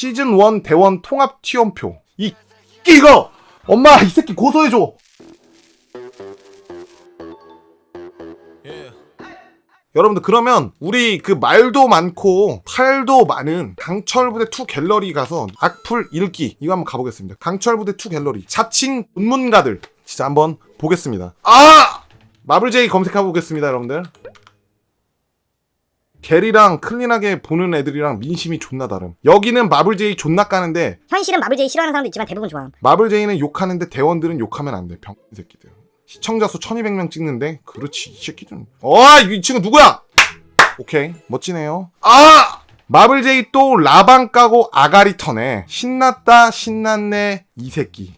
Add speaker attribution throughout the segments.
Speaker 1: 시즌 1 대원 통합 티원표. 이 이거 엄마 이 새끼 고소해 줘. 여러분들 그러면 우리 그 말도 많고 탈도 많은 강철부대 2 갤러리 가서 악플 읽기 이거 한번 가보겠습니다. 강철부대 2 갤러리 자칭 전문가들 진짜 한번 보겠습니다. 아 마블제이 검색해 보겠습니다, 여러분들. 게리랑 클린하게 보는 애들이랑 민심이 존나 다름. 여기는 마블제이 존나 까는데
Speaker 2: 현실은 마블제이 싫어하는 사람도 있지만 대부분 좋아함.
Speaker 1: 마블제이는 욕하는데 대원들은 욕하면 안 돼. 병 새끼들. 시청자 수 1200명 찍는데 그렇지 이 새끼들은. 어 이 친구 누구야? 오케이 멋지네요. 아 마블제이 또 라방 까고 아가리 터네. 신났다 신났네 이 새끼.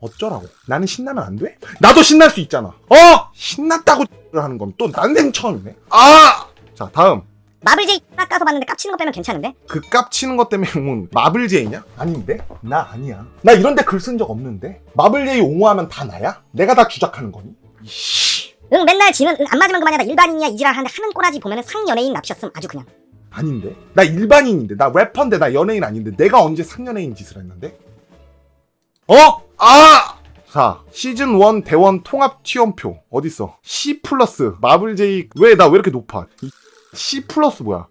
Speaker 1: 어쩌라고? 나는 신나면 안 돼? 나도 신날 수 있잖아. 어? 신났다고 하는 건 또 난생 처음이네. 아! 자 다음.
Speaker 2: 마블제이 깎아서 봤는데 깝치는 거 빼면 괜찮은데?
Speaker 1: 그 깝치는 것 때문에 뭐 마블제이냐? 아닌데? 나 아니야. 나 이런데 글 쓴 적 없는데? 마블제이 옹호하면 다 나야? 내가 다 주작하는 거니? 이씨.
Speaker 2: 응 맨날 지는 응, 안 맞으면 그만이야 나 일반인이야 이지랄 하는데 하는 꼬라지 보면 은 상연예인 납셨음 아주 그냥
Speaker 1: 아닌데? 나 일반인인데, 나 래퍼인데, 나 연예인 아닌데, 내가 언제 상연예인 짓을 했는데? 어? 아! 자, 시즌 1 대원 통합 티원표. 어딨어? C 플러스, 마블제이, 왜, 나 왜 이렇게 높아? 이 C 플러스 뭐야?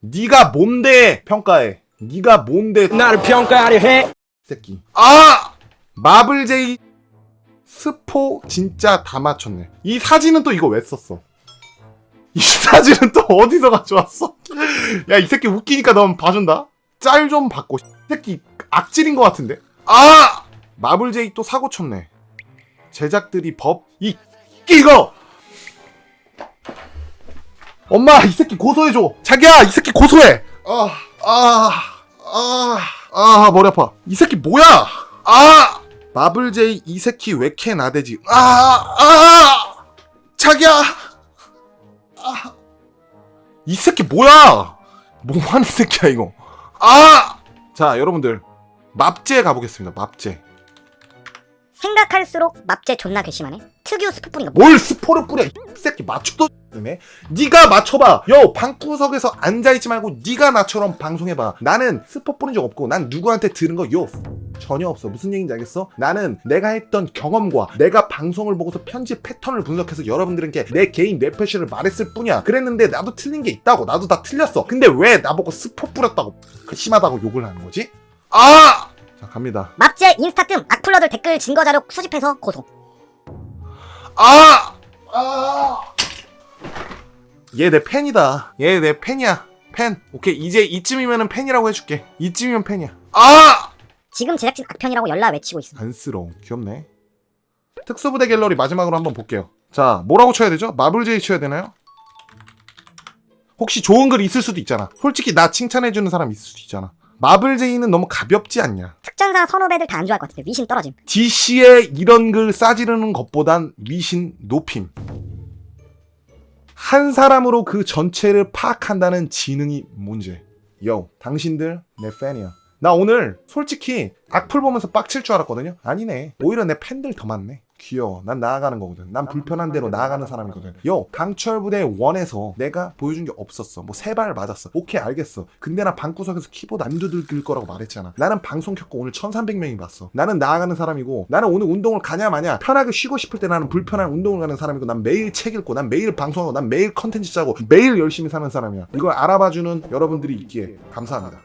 Speaker 1: 네가 뭔데 평가해? 네가 뭔데
Speaker 3: 나를 평가하려 해.
Speaker 1: 새끼. 아! 마블제이 스포 진짜 다 맞췄네. 이 사진은 또 이거 왜 썼어? 이 사진은 또 어디서 가져왔어? 야, 이 새끼 웃기니까 넌 봐준다? 짤 좀 받고. 이 새끼 악질인 것 같은데? 아! 마블제이 또 사고 쳤네. 제작들이 법, 이, 이거! 엄마, 이 새끼 고소해줘! 자기야, 이 새끼 고소해! 아, 아, 아, 아, 머리 아파. 이 새끼 뭐야? 아! 마블제이 이 새끼 왜 이렇게 나대지? 아, 아! 자기야! 아! 이 새끼 뭐야? 뭐 하는 새끼야, 이거? 아! 자, 여러분들. 맙제 가보겠습니다, 맙제.
Speaker 2: 생각할수록 납제 존나 괘씸하네 특유 스프 뿌린 거
Speaker 1: 뭘 스포를 뿌려 이 새끼 맞춰도 네 네가 맞춰봐. 요 방구석에서 앉아있지 말고 네가 나처럼 방송해봐. 나는 스포 뿌린 적 없고 난 누구한테 들은 거 요. 전혀 없어. 무슨 얘기인지 알겠어? 나는 내가 했던 경험과 내가 방송을 보고서 편집 패턴을 분석해서 여러분들에게 내 개인 뇌표시를 말했을 뿐이야. 그랬는데 나도 틀린 게 있다고. 나도 다 틀렸어. 근데 왜 나보고 스포 뿌렸다고 그 심하다고 욕을 하는 거지? 아! 자 갑니다.
Speaker 2: 납제 인스타 뜸 악플러들 댓글 증거자료 수집해서 고소.
Speaker 1: 아! 아! 얘 내 팬이다. 얘 내 팬이야. 팬. 오케이. 이제 이쯤이면은 팬이라고 해줄게. 이쯤이면 팬이야. 아!
Speaker 2: 지금 제작진 악편이라고 연락 외치고 있음
Speaker 1: 안쓰러워. 귀엽네. 특수부대 갤러리 마지막으로 한번 볼게요. 자, 뭐라고 쳐야 되죠? 마블제이 쳐야 되나요? 혹시 좋은 글 있을 수도 있잖아. 솔직히 나 칭찬해주는 사람 있을 수도 있잖아. 마블 제이는 너무 가볍지 않냐?
Speaker 2: 특전사 선후배들 다 안 좋아할 것 같은데 위신 떨어짐
Speaker 1: DC에 이런 글 싸지르는 것보단 위신 높임. 한 사람으로 그 전체를 파악한다는 지능이 문제. 요, 당신들 내 팬이야. 나 오늘 솔직히 악플 보면서 빡칠 줄 알았거든요. 아니네. 오히려 내 팬들 더 많네. 귀여워. 난 나아가는 거거든. 난 불편한 대로 나아가는 사람이거든. 요, 강철 부대 원에서 내가 보여준 게 없었어. 뭐 세 발 맞았어. 오케이, 알겠어. 근데 나 방구석에서 키보드 안 두들길 거라고 말했잖아. 나는 방송 켰고 오늘 1300명이 봤어. 나는 나아가는 사람이고, 나는 오늘 운동을 가냐 마냐, 편하게 쉬고 싶을 때 나는 불편한 운동을 가는 사람이고, 난 매일 책 읽고, 난 매일 방송하고, 난 매일 컨텐츠 짜고, 매일 열심히 사는 사람이야. 이걸 알아봐주는 여러분들이 있기에 감사합니다.